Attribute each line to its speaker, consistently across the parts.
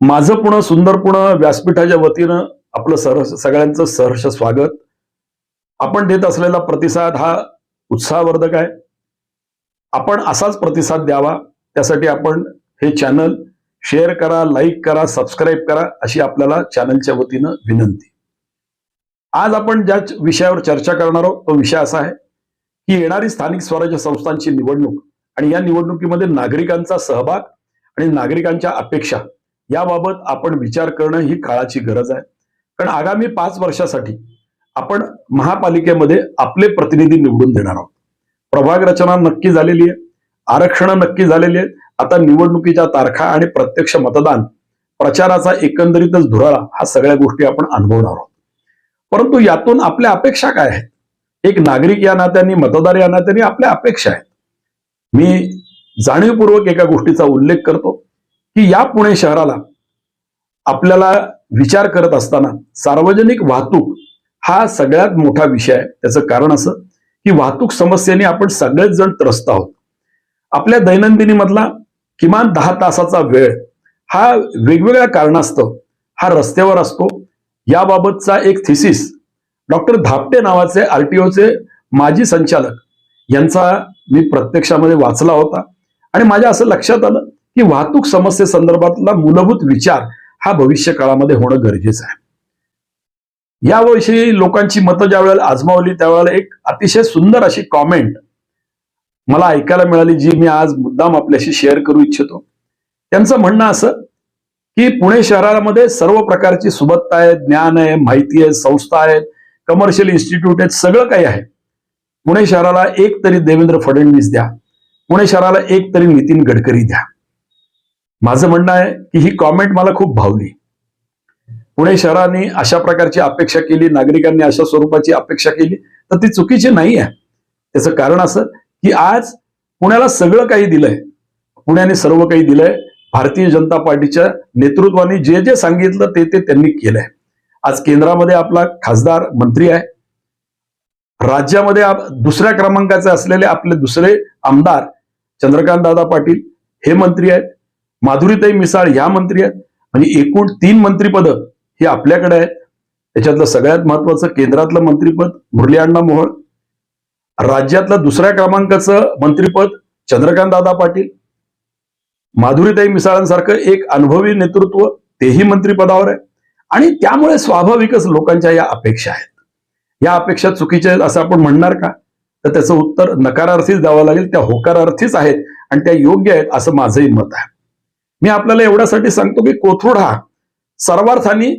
Speaker 1: माझं पुणं सुंदर पुणं व्यासपीठाच्या वतीनं आपलं सर सगळ्यांचं सहर्ष स्वागत. आपण देत असलेला प्रतिसाद हा उत्साहवर्धक आहे. आपण असाच प्रतिसाद द्यावा. त्यासाठी आपण हे चॅनल शेअर करा लाईक करा सबस्क्राईब करा अशी आपल्याला चॅनलच्या वतीनं विनंती. आज आपण ज्या विषयावर चर्चा करणार आहोत तो विषय असा आहे की येणारी स्थानिक स्वराज्य संस्थांची निवडणूक आणि या निवडणुकीमध्ये नागरिकांचा सहभाग आणि नागरिकांच्या अपेक्षा याबाबत आपण विचार करणं ही काळाची गरज आहे. कारण आगामी पाच वर्षासाठी आपण महापालिकेमध्ये आपले प्रतिनिधी निवडून देणार आहोत. प्रभाग रचना नक्की झालेली आहे. आरक्षण नक्की झालेली आहेत. आता निवडणुकीच्या तारखा आणि प्रत्यक्ष मतदान प्रचाराचा एकंदरीतच धुराळा हा सगळ्या गोष्टी आपण अनुभवणार आहोत. परंतु यातून आपल्या अपेक्षा काय आहेत? एक नागरिक या नात्याने मतदार या नात्याने आपल्या अपेक्षा आहेत. मी जाणीवपूर्वक एका गोष्टीचा उल्लेख करतो. की या पुणे शहराला आपल्याला विचार करत असताना सार्वजनिक वाहतूक हा सगळ्यात मोठा विषय आहे. त्याचं कारण असं की वाहतूक समस्येने आपण सगळेच जण त्रस्त आहोत. आपल्या दैनंदिनी मधला किमान दहा तासाचा वेळ हा वेगवेगळ्या कारणास्तव हा रस्त्यावर असतो. याबाबतचा एक थिसिस डॉक्टर धापटे नावाचे आरटीओचे माजी संचालक यांचा मी प्रत्यक्षामध्ये वाचला होता. आणि माझ्या असं लक्षात आलं की वाहतूक समस्येसंदर्भातला मूलभूत विचार हा भविष्य काळामध्ये होणं गरजेचं आहे. याविषयी लोकांची मतं ज्या वेळेला आजमावली त्यावेळेला एक अतिशय सुंदर अशी कॉमेंट मला ऐकायला मिळाली जी मी आज मुद्दाम आपल्याशी शेअर करू इच्छितो. त्यांचं म्हणणं असं की पुणे शहरामध्ये सर्व प्रकारची सुबत्ता आहे ज्ञान आहे माहिती आहे संस्था आहेत कमर्शियल इन्स्टिट्यूट आहेत सगळं काही आहे. पुणे शहराला एक तरी देवेंद्र फडणवीस द्या. पुणे शहराला एक तरी नितीन गडकरी द्या. माझं म्हणणं आहे की ही कॉमेंट मला खूप भावली. पुणे शहराने अशा प्रकारची अपेक्षा केली नागरिकांनी अशा स्वरूपाची अपेक्षा केली तर ती चुकीची नाही आहे. त्याचं कारण असं की आज पुण्याला सगळं काही दिलंय. पुण्याने सर्व काही दिलंय. भारतीय जनता पार्टीच्या नेतृत्वाने जे जे सांगितलं ते ते त्यांनी केलंय. आज केंद्रामध्ये आपला खासदार मंत्री आहे. राज्यामध्ये दुसऱ्या क्रमांकाचे असलेले आपले दुसरे आमदार चंद्रकांत दादा पाटील हे मंत्री आहेत. माधुरीताई मिसाळ ह्या मंत्री आहेत म्हणजे एकूण तीन मंत्रीपद ही आपल्याकडे आहेत. त्याच्यातलं सगळ्यात महत्वाचं केंद्रातलं मंत्रीपद मुरली अण्णा मोहोळ राज्यातलं दुसऱ्या क्रमांकाचं मंत्रीपद चंद्रकांत दादा पाटील. माधुरीताई मिसाळांसारखं एक अनुभवी नेतृत्व तेही मंत्रीपदावर आहे. आणि त्यामुळे स्वाभाविकच लोकांच्या या अपेक्षा आहेत. या अपेक्षा चुकीच्या आहेत असं आपण म्हणणार का? तर त्याचं उत्तर नकारार्थीच द्यावं लागेल त्या होकारार्थीच आहेत आणि त्या योग्य आहेत असं माझंही मत आहे. मी आपल्याला एवढ्यासाठी सांगतो की कोथरूड हा सर्वार्थाने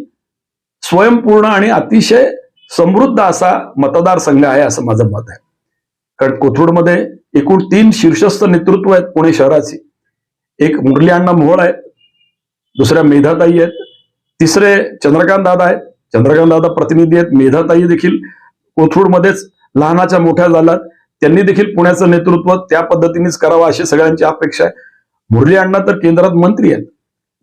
Speaker 1: स्वयंपूर्ण आणि अतिशय समृद्ध असा मतदारसंघ आहे असं माझं मत आहे. कारण कोथरूडमध्ये एकूण तीन शीर्षस्थ नेतृत्व आहेत पुणे शहराची. एक मुरली अण्णा मोहोळ आहेत दुसऱ्या मेधाताई आहेत तिसरे चंद्रकांत दादा आहेत. चंद्रकांत दादा प्रतिनिधी आहेत मेधाताई देखील कोथरूडमध्येच लहानाच्या मोठ्या झाल्यात. त्यांनी देखील पुण्याचं नेतृत्व त्या पद्धतीनेच करावं अशी सगळ्यांची अपेक्षा आहे. मुरली अण्णा तर केंद्रात मंत्री आहेत.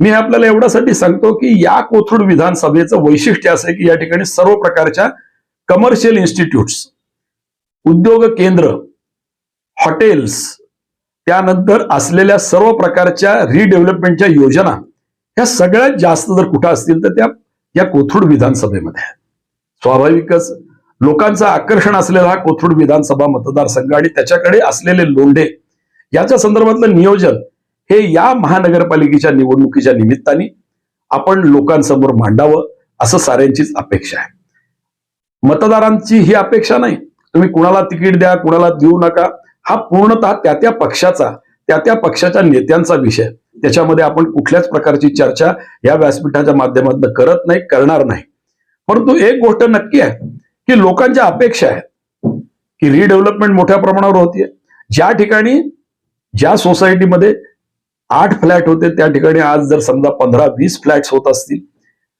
Speaker 1: मी आपल्याला एवढ्यासाठी सांगतो की या कोथरूड विधानसभेचं वैशिष्ट्य असं की या ठिकाणी सर्व प्रकारच्या कमर्शियल इन्स्टिट्यूट्स उद्योग केंद्र हॉटेल्स त्यानंतर असलेल्या सर्व प्रकारच्या रिडेव्हलपमेंटच्या योजना ह्या सगळ्यात जास्त जर कुठं असतील तर त्या या कोथरूड विधानसभेमध्ये स्वाभाविकच लोकांचं आकर्षण असलेला हा कोथरूड विधानसभा मतदारसंघ आणि त्याच्याकडे असलेले लोंढे याच्या संदर्भातलं नियोजन हे या महानगरपालिकेच्या निवडणुकीच्या निमित्ताने आपण लोकांसमोर मांडावं असं साऱ्यांचीच अपेक्षा आहे. मतदारांची ही अपेक्षा नाही. तुम्ही कुणाला तिकीट द्या कुणाला देऊ नका हा पूर्णतः त्या त्या पक्षाचा त्या त्या पक्षाच्या नेत्यांचा विषय. त्याच्यामध्ये आपण कुठल्याच प्रकारची चर्चा या व्यासपीठाच्या माध्यमातून करत नाही करणार नाही. परंतु एक गोष्ट नक्की आहे की लोकांच्या अपेक्षा आहेत की रिडेव्हलपमेंट मोठ्या प्रमाणावर होतीये. ज्या ठिकाणी ज्या सोसायटीमध्ये आठ फ्लॅट होते त्या ठिकाणी आज जर समजा पंधरा वीस फ्लॅट्स होत असतील.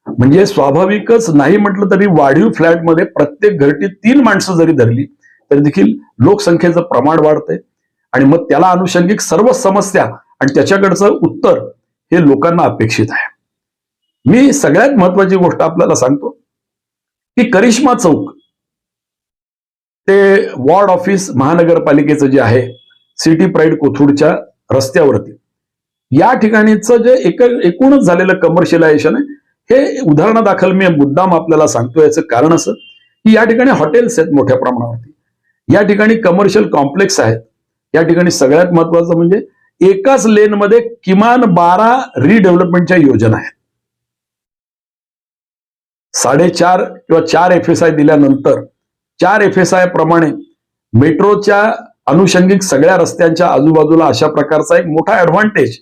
Speaker 1: म्हणजे स्वाभाविकच नाही म्हटलं तरी वाढीव फ्लॅटमध्ये प्रत्येक घरटी तीन माणसं जरी धरली तरी देखील लोकसंख्येचं प्रमाण वाढतंय. आणि मग त्याला अनुषंगिक सर्व समस्या आणि त्याच्याकडचं उत्तर हे लोकांना अपेक्षित आहे. मी सगळ्यात महत्वाची गोष्ट आपल्याला सांगतो की करिश्मा चौक ते वॉर्ड ऑफिस महानगरपालिकेचं जे आहे सिटी प्राईड कोथरूडच्या रस्त्यावरती. या ठिकाणीचं जे एक एकूणच झालेलं कमर्शियलायझेशन आहे हे उदाहरणादाखल मी मुद्दाम आपल्याला सांगतो याचं कारण असं की या ठिकाणी हॉटेल्स आहेत मोठ्या प्रमाणावरती. या ठिकाणी कमर्शियल कॉम्प्लेक्स आहेत. या ठिकाणी सगळ्यात महत्वाचं म्हणजे एकाच लेनमध्ये किमान बारा रिडेव्हलपमेंटच्या योजना आहेत. साडेचार किंवा चार एफ एस आय दिल्यानंतर चार एफ एस आय प्रमाणे मेट्रोच्या अनुषंगिक सगळ्या रस्त्यांच्या आजूबाजूला अशा प्रकारचा एक मोठा ऍडव्हान्टेज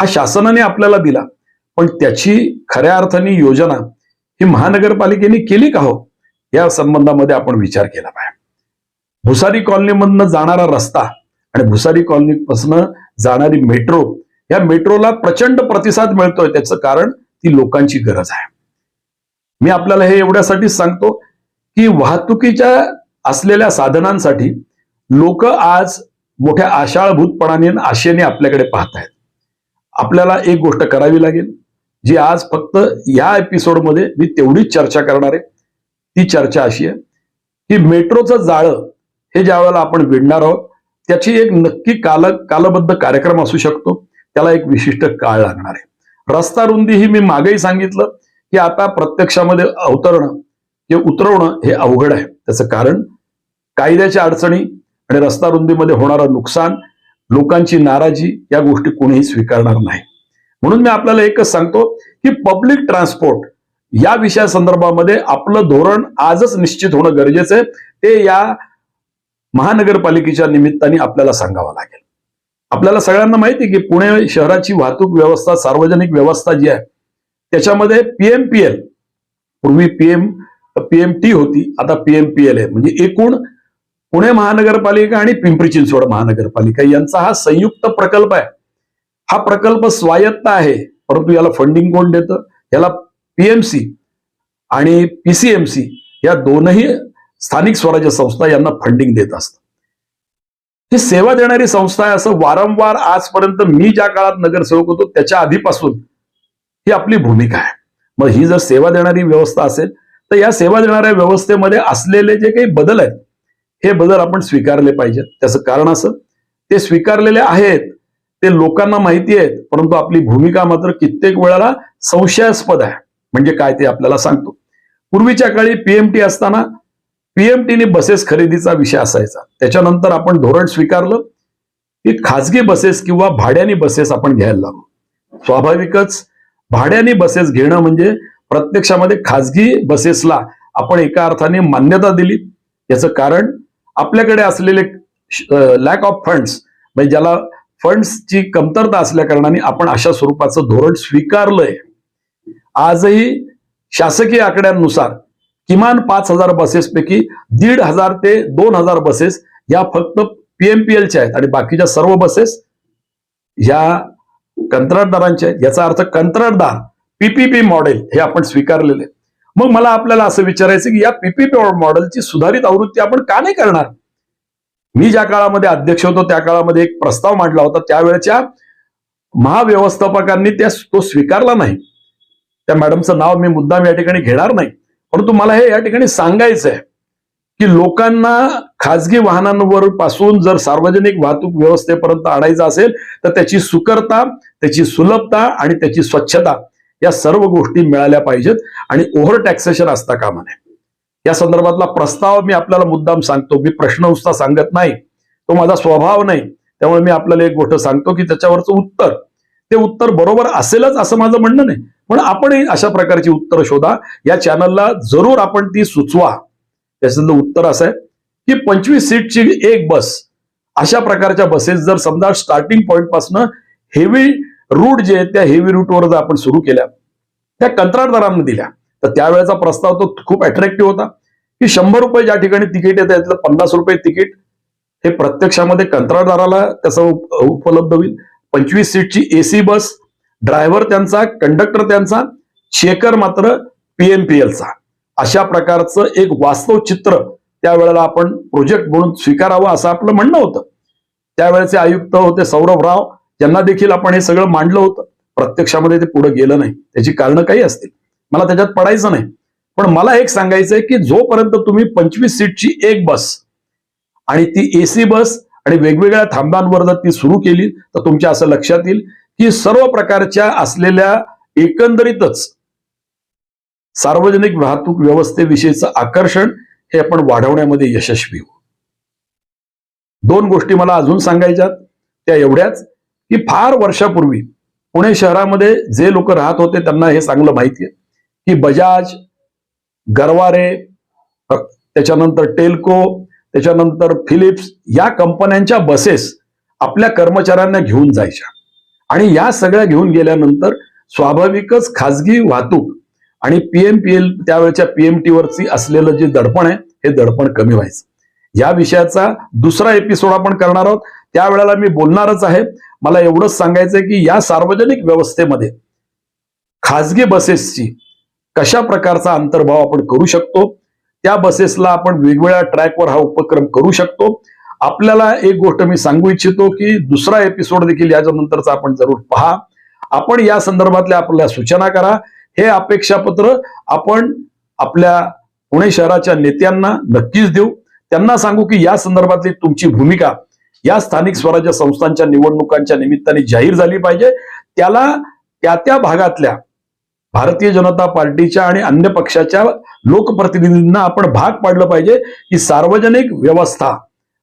Speaker 1: हा शासनाने आपल्याला दिला. पण त्याची खऱ्या अर्थाने योजना ही महानगरपालिकेने केली का हो? या संबंधामध्ये आपण विचार केला पाहिजे. भुसारी कॉलनीमधनं जाणारा रस्ता आणि भुसारी कॉलनीपासून जाणारी मेट्रो या मेट्रोला प्रचंड प्रतिसाद मिळतोय त्याचं कारण ती लोकांची गरज आहे. मी आपल्याला हे एवढ्यासाठीच सांगतो की वाहतुकीच्या असलेल्या साधनांसाठी लोक आज मोठ्या आशाळभूतपणाने आशेने आपल्याकडे पाहत आहेत आपल्याला एक गोष्ट करावी लागेल जी आज फक्त या एपिसोडमध्ये मी तेवढीच चर्चा करणार आहे. ती चर्चा अशी आहे की मेट्रोचं जाळं हे ज्या वेळेला आपण विणणार आहोत त्याची एक नक्की काल कालबद्ध कार्यक्रम असू शकतो त्याला एक विशिष्ट काळ लागणार आहे. रस्ता रुंदी ही मी मागेही सांगितलं की आता प्रत्यक्षामध्ये अवतरणं किंवा उतरवणं हे अवघड आहे. त्याचं कारण कायद्याच्या अडचणी आणि रस्ता रुंदीमध्ये होणारं नुकसान लोकांची नाराजी या गोष्टी कोणीही स्वीकारणार नाही. म्हणून मी आपल्याला एकच सांगतो की पब्लिक ट्रान्सपोर्ट या विषया संदर्भामध्ये आपलं धोरण आजच निश्चित होणं गरजेचं आहे. ते या महानगरपालिकेच्या निमित्ताने आपल्याला सांगावं लागेल. आपल्याला सगळ्यांना माहिती आहे की पुणे शहराची वाहतूक व्यवस्था सार्वजनिक व्यवस्था जी आहे त्याच्यामध्ये पीएमपीएल पूर्वी पीएम पीएमटी होती आता पीएमपीएल आहे. म्हणजे एकूण पुणे महानगरपालिका आणि पिंपरी चिंचवड महानगरपालिका यांचा हा संयुक्त प्रकल्प आहे. हा प्रकल्प स्वायत्त आहे. परंतु याला फंडिंग कोण देतं? याला पीएमसी आणि पीसीएमसी या दोनही स्थानिक स्वराज्य संस्था यांना फंडिंग देत असतात ही सेवा देणारी संस्था आहे असं वारंवार आजपर्यंत मी ज्या काळात नगरसेवक होतो त्याच्या आधीपासून ही आपली भूमिका आहे. मग ही जर सेवा देणारी व्यवस्था असेल तर या सेवा देणाऱ्या व्यवस्थेमध्ये असलेले जे काही बदल आहेत हे बदल आपण स्वीकारले पाहिजेत. त्याचं कारण असं ते स्वीकारलेले आहेत. ते लोकांना माहिती आहेत परंतु आपली भूमिका मात्र कित्येक वेळाला संशयास्पद आहे. म्हणजे काय ते आपल्याला सांगतो. पूर्वीच्या काळी पीएमटी असताना पीएमटीने बसेस खरेदीचा विषय असायचा. त्याच्यानंतर आपण धोरण स्वीकारलं. की खाजगी बसेस किंवा भाड्याने बसेस आपण घ्यायला लागलो. स्वाभाविकच भाड्याने बसेस घेणं म्हणजे प्रत्यक्षामध्ये खाजगी बसेसला आपण एका अर्थाने मान्यता दिली. याचं कारण आपल्याकडे असलेले लॅक ऑफ फंड्स म्हणजे ज्याला फंड्सची कमतरता असल्या कारणाने आपण अशा स्वरूपाचं धोरण स्वीकारलंय. आजही शासकीय आकड्यांनुसार किमान पाच हजार बसेसपैकी दीड हजार ते दोन हजार बसेस या फक्त पीएमपीएलच्या आहेत आणि बाकीच्या सर्व बसेस या कंत्राटदारांच्या आहेत. याचा अर्थ कंत्राटदार पीपीपी मॉडेल हे आपण स्वीकारलेले मग मला आपल्याला असं विचारायचं की या पीपीपी मॉडेलची सुधारित आवृत्ती आपण का नाही करणार? मी ज्या काळामध्ये अध्यक्ष होतो त्या काळामध्ये एक प्रस्ताव मांडला होता. त्यावेळेच्या महाव्यवस्थापकांनी त्या तो स्वीकारला नाही. त्या मॅडमचं नाव मी मुद्दाम या ठिकाणी घेणार नाही. परंतु मला हे या ठिकाणी सांगायचं आहे की लोकांना खाजगी वाहनांवर पासून जर सार्वजनिक वाहतूक व्यवस्थेपर्यंत आणायचं असेल तर त्याची सुकरता त्याची सुलभता आणि त्याची स्वच्छता या सर्व गोष्टी मिळाल्या पाहिजेत आणि ओव्हर टॅक्सेशन असता कामा नये या संदर्भातला प्रस्ताव मी आपल्याला मुद्दाम सांगतो. मी प्रश्न नुसता सांगत नाही. तो माझा स्वभाव नाही. त्यामुळे मी आपल्याला एक गोष्ट सांगतो की त्याच्यावरचं उत्तर. ते उत्तर बरोबर असेलच असं माझं म्हणणं नाही. पण आपणही अशा प्रकारची उत्तर शोधा. या चॅनलला जरूर आपण ती सुचवा. त्याच्यातलं उत्तर असं आहे की पंचवीस सीटची एक बस. अशा प्रकारच्या बसेस जर समजा स्टार्टिंग पॉइंटपासून हेवी रूट जे आहेत त्या हेवी रूटवर जर आपण सुरू केल्या. त्या कंत्राटदारांना दिल्या. तर त्यावेळेचा प्रस्ताव तो खूप अट्रॅक्टिव्ह होता की शंभर रुपये ज्या ठिकाणी तिकीट येतं त्यातलं पन्नास रुपये तिकीट हे प्रत्यक्षामध्ये कंत्राटदाराला त्याचं उपलब्ध होईल. पंचवीस सीटची एसी बस ड्रायव्हर त्यांचा कंडक्टर त्यांचा चेकर मात्र पीएमपीएलचा अशा प्रकारचं एक वास्तव चित्र त्यावेळेला आपण प्रोजेक्ट म्हणून स्वीकारावं असं आपलं म्हणणं होतं. त्यावेळेचे आयुक्त होते सौरभ राव त्यांना देखील आपण हे सगळं मांडलं होतं प्रत्यक्षामध्ये ते पुढे गेलं नाही. त्याची कारणं काही असतील. मला त्याच्यात पडायचं नाही. पण मला एक सांगायचंय की जोपर्यंत तुम्ही पंचवीस सीटची एक बस आणि ती एसी बस आणि वेगवेगळ्या थांब्यांवर जर ती सुरू केली तर तुमच्या असं लक्षात येईल की सर्व प्रकारच्या असलेल्या एकंदरीतच सार्वजनिक वाहतूक व्यवस्थेविषयीचं आकर्षण हे आपण वाढवण्यामध्ये यशस्वी होऊ. दोन गोष्टी मला अजून सांगायच्यात. त्या एवढ्याच. की फार वर्षापूर्वी पुणे शहरामध्ये जे लोक राहत होते त्यांना हे चांगलं माहिती आहे. की बजाज गरवारे त्याच्यानंतर टेल्को त्याच्यानंतर फिलिप्स या कंपन्यांच्या बसेस आपल्या कर्मचाऱ्यांना घेऊन जायच्या. आणि या सगळ्या घेऊन गेल्यानंतर स्वाभाविकच खाजगी वाहतूक आणि पीएमपीएल त्यावेळेच्या पीएमटी वरची असलेलं जे दडपण आहे हे दडपण कमी व्हायचं. या विषयाचा दुसरा एपिसोड आपण करणार आहोत. त्यावेळेला मी बोलणारच आहे. मला एवढंच सांगायचंय की या सार्वजनिक व्यवस्थेमध्ये खाजगी बसेसची कशा प्रकारचा अंतर्भाव आपण करू शकतो त्या बसेसला आपण वेगवेगळ्या ट्रॅकवर हा उपक्रम करू शकतो. आपल्याला एक गोष्ट मी सांगू इच्छितो की दुसरा एपिसोड देखील याच्या नंतरचा आपण जरूर पहा. आपण या संदर्भातल्या आपल्या सूचना करा. हे अपेक्षापत्र आपण आपल्या पुणे शहराच्या नेत्यांना नक्कीच देऊ. त्यांना सांगू की या संदर्भातली तुमची भूमिका या स्थानिक स्वराज्य संस्थांच्या निवडणुकांच्या निमित्ताने जाहीर झाली पाहिजे. त्याला त्या त्या भागातल्या भारतीय जनता पार्टीच्या आणि अन्य पक्षाच्या लोकप्रतिनिधींना आपण भाग पाडलं पाहिजे की सार्वजनिक व्यवस्था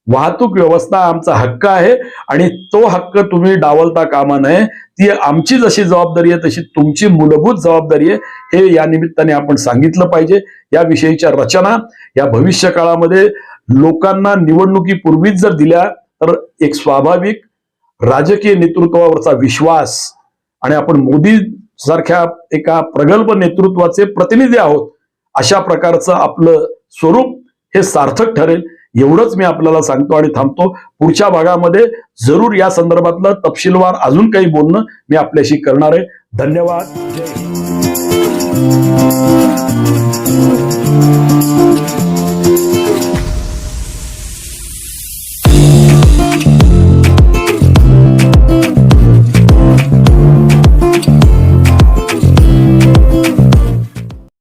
Speaker 1: वाहतूक व्यवस्था आमचा हक्क आहे आणि तो हक्क तुम्ही डावलता कामा नये. ती आमची जशी जबाबदारी आहे तशी तुमची मूलभूत जबाबदारी आहे. हे या निमित्ताने आपण सांगितलं पाहिजे. या विषयीच्या रचना या भविष्य काळामध्ये लोकांना निवडणुकीपूर्वीच जर दिल्या तर एक स्वाभाविक राजकीय नेतृत्वावरचा विश्वास आणि आपण मोदी सारख्या एका प्रगल्भ नेतृत्वाचे प्रतिनिधी आहोत अशा प्रकारचं आपलं स्वरूप हे सार्थक ठरेल. एवढंच मी आपल्याला सांगतो आणि थांबतो. पुढच्या भागामध्ये जरूर या संदर्भातलं तपशीलवार अजून काही बोलणं मी आपल्याशी करणार आहे. धन्यवाद. जय